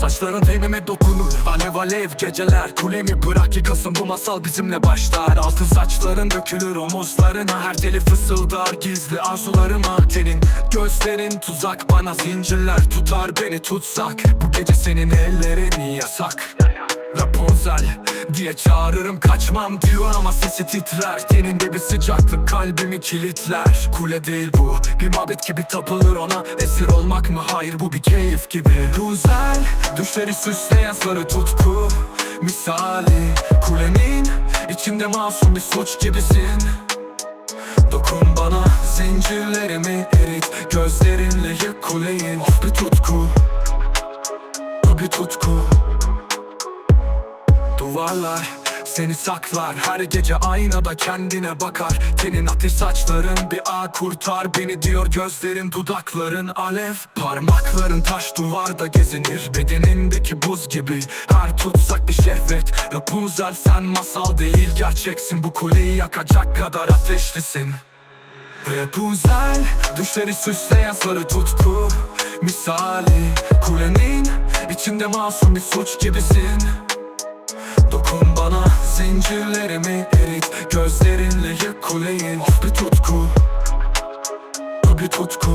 Saçların tenime dokunur. Alev alev geceler. Kulemi bırak yıkasın bu masal bizimle başlar. Altın saçların dökülür omuzlarına Her deli fısıldar. Gizli arzularıma Senin. Gözlerin tuzak Bana zincirler tutar. Beni tutsak Bu gece senin ellerin yasak diye çağırırım kaçmam diyor ama sesi titrer. Teninde bir sıcaklık kalbimi kilitler. Kule değil bu bir mabet gibi tapılır ona. Esir olmak mı? Hayır bu bir keyif gibi. Güzel düşleri süsleyen sarı tutku Misali. Kulenin içinde masum bir suç gibisin. Dokun bana zincirlerimi erit. Gözlerinle yık kuleyi. Of bir tutku Bu bir tutku Duvarlar seni saklar. Her gece aynada kendine bakar. Tenin ateş saçların bir ağ kurtar Beni diyor gözlerin dudakların alev. Parmakların taş duvarda gezinir Bedenindeki buz gibi. Her tutsak bir şehvet Rapunzel sen masal değil gerçeksin. Bu kuleyi yakacak kadar ateşlisin. Rapunzel Düşleri süsleyen sarı tutku Misali. Kulenin içinde masum bir suç gibisin zincirlerimi erit Gözlerinle yık kuleyi. Of bir tutku Bu bir tutku.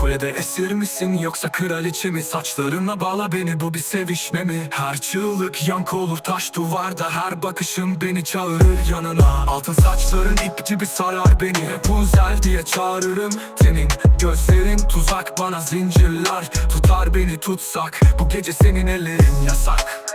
Kulede esir misin yoksa kraliçe mi? Saçlarına bağla beni bu bir sevişme mi? Her çığlık yankı olur taş duvarda Her bakışın beni çağırır yanına. Altın saçların ip gibi sarar beni. Rapunzel diye çağırırım Senin. Gözlerin tuzak bana zincirler Tutar beni tutsak. Bu gece senin ellerin yasak